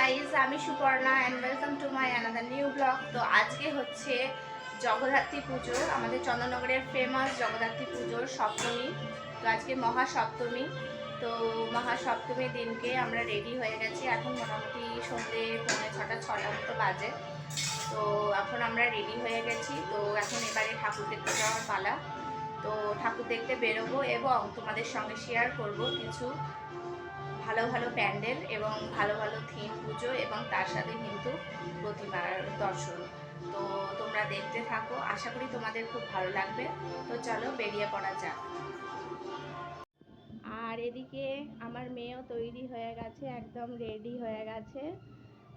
Guys আমি Suparna and welcome to my another new blog তো আজকে হচ্ছে জগদ্ধাত্রী পুজো, আমাদের চন্দননগরের ফেমাস জগদ্ধাত্রী পুজোর সপ্তমী। তো আজকে মহাসপ্তমী। তো মহাসপ্তমীর দিনকে আমরা রেডি হয়ে গেছি। এখন মোটামুটি সন্ধ্যে পৌনে ছটা ছটা মতো বাজে। তো এখন আমরা রেডি হয়ে গেছি। তো এখন এবারে ঠাকুর দেখতে যাওয়ার পালা। তো ঠাকুর দেখতে বেরোবো এবং তোমাদের সঙ্গে শেয়ার করব কিছু ভালো ভালো প্যান্ডেল এবং ভালো ভালো থিম পুজো এবং তার সাথে কিন্তু প্রতিমার দর্শন। তো তোমরা দেখতে থাকো, আশা করি তোমাদের খুব ভালো লাগবে। তো চলো বেরিয়ে পড়া যাক। আর এদিকে আমার মেয়েও তৈরি হয়ে গেছে, একদম রেডি হয়ে গেছে।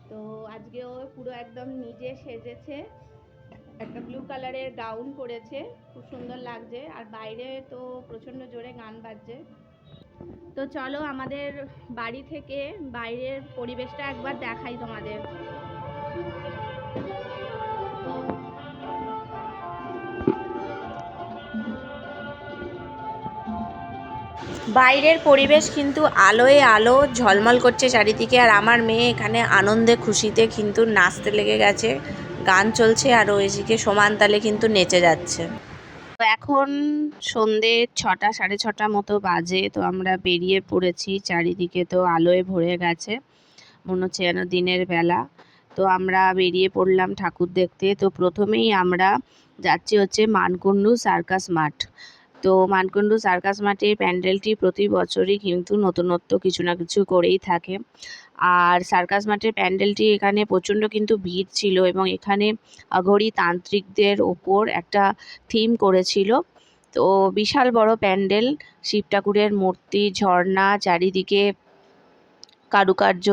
তো আজকে ও পুরো একদম নিজে সেজেছে। একটা ব্লু কালারের গাউন পরেছে, খুব সুন্দর লাগছে। আর বাইরে তো প্রচণ্ড জোরে গান বাজছে। তো চলো আমাদের বাড়ি থেকে বাইরের পরিবেশটা একবার দেখাই তোমাদের। বাইরের পরিবেশ কিন্তু আলোয় আলো ঝলমল করছে চারিদিকে, আর আমার মেয়ে এখানে আনন্দে খুশিতে কিন্তু নাচতে লেগে গেছে, গান চলছে, আর ওইদিকে সমান তালে কিন্তু নেচে যাচ্ছে। তো এখন সন্ধে ছটা, সাড়ে ছটা মতো বাজে, তো আমরা বেরিয়ে পড়েছি চারিদিকে, তো আলোয় ভরে গেছে, মনে হচ্ছে যেন দিনের বেলা। তো আমরা বেরিয়ে পড়লাম ঠাকুর দেখতে, তো প্রথমেই আমরা যাচ্ছি হচ্ছে মানকুণ্ডু সার্কাস মাঠ। তো মানকুণ্ডু সার্কাস মাঠে প্যান্ডেলটি প্রতি বছরই কিন্তু নতুনত্ব কিছু না কিছু করেই থাকে। আর সার্কাস মাঠের প্যান্ডেলটি এখানে প্রচণ্ড কিন্তু ভিড় ছিল এবং এখানে অঘরী তান্ত্রিকদের ওপর একটা থিম করেছিল। তো বিশাল বড় প্যান্ডেল, শিব ঠাকুরের মূর্তি, ঝর্ণা, চারিদিকে কারুকার্য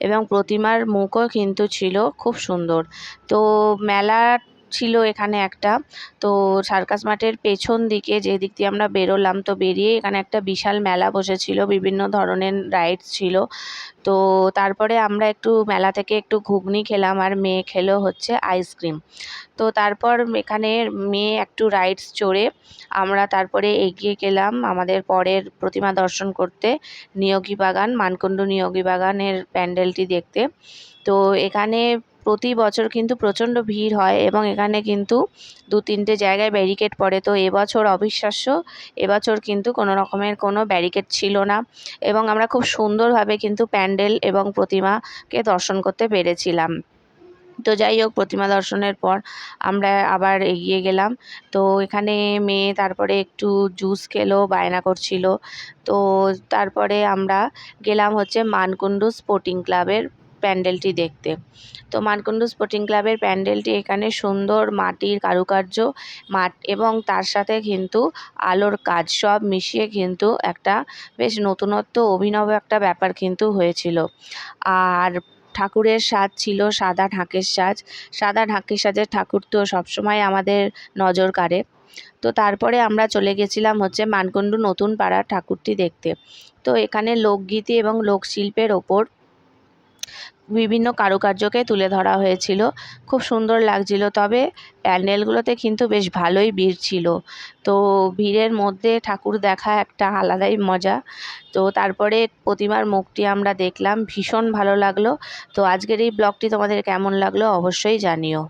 এবং প্রতিমার মুখও কিন্তু ছিল খুব সুন্দর। তো মেলা ছিল এখানে একটা। তো সার্কাস মাঠের পেছন দিকে যে দিক দিয়ে আমরা বেরোলাম, তো বেরিয়ে এখানে একটা বিশাল মেলা বসেছিল, বিভিন্ন ধরনের রাইডস ছিল। তো তারপরে আমরা একটু মেলা থেকে একটু ঘুগনি খেলাম আর মেয়ে খেলো হচ্ছে আইসক্রিম তো তারপর এখানে মেয়ে একটু রাইডস চড়ে আমরা তারপরে এগিয়ে গেলাম আমাদের পরের প্রতিমা দর্শন করতে, নিয়োগী বাগান, মানকুণ্ড নিয়োগী বাগানের প্যান্ডেলটি দেখতে। তো এখানে প্রতি বছর কিন্তু প্রচণ্ড ভিড় হয় এবং এখানে কিন্তু দু তিনটে জায়গায় ব্যারিকেড পড়ে। তো এবছর অবিশ্বাস্য, এবছর কিন্তু কোনো রকমের কোনো ব্যারিকেড ছিল না এবং আমরা খুব সুন্দরভাবে কিন্তু প্যান্ডেল এবং প্রতিমাকে দর্শন করতে পেরেছিলাম। তো যাই হোক, প্রতিমা দর্শনের পর আমরা আবার এগিয়ে গেলাম। তো এখানে মেয়ে তারপরে একটু জুস খেলো, বায়না করছিল। তো তারপরে আমরা গেলাম হচ্ছে মানকুণ্ডু স্পোর্টিং ক্লাবের প্যান্ডেলটি দেখতে। তো মানকুণ্ডু স্পোর্টিং ক্লাবের প্যান্ডেলটি এখানে সুন্দর মাটির কারুকার্য, মাঠ এবং তার সাথে কিন্তু আলোর কাজ সব মিশিয়ে কিন্তু একটা বেশ নতুনত্ব, অভিনব একটা ব্যাপার কিন্তু হয়েছিল। আর ঠাকুরের সাজ ছিল সাদা ঢাকের সাজ। সাদা ঢাকের সাজের ঠাকুর তো সবসময় আমাদের নজর কাড়ে। তো তারপরে আমরা চলে গেছিলাম হচ্ছে মানকুণ্ডু নতুন পাড়ার ঠাকুরটি দেখতে। তো এখানে লোকগীতি এবং লোকশিল্পের ওপর বিভিন্ন কারুকার্যকে তুলে ধরা হয়েছিল। খুব সুন্দর লাগছিল। তবে প্যান্ডেলগুলোতে কিন্তু বেশ ভালোই ভিড় ছিল। তো ভিড়ের মধ্যে ঠাকুর দেখা একটা আলাদাই মজা। তো তারপরে প্রতিমার মুখটি আমরা দেখলাম, ভীষণ ভালো লাগল। তো আজকের এই ব্লগটি তোমাদের কেমন লাগল অবশ্যই জানিও।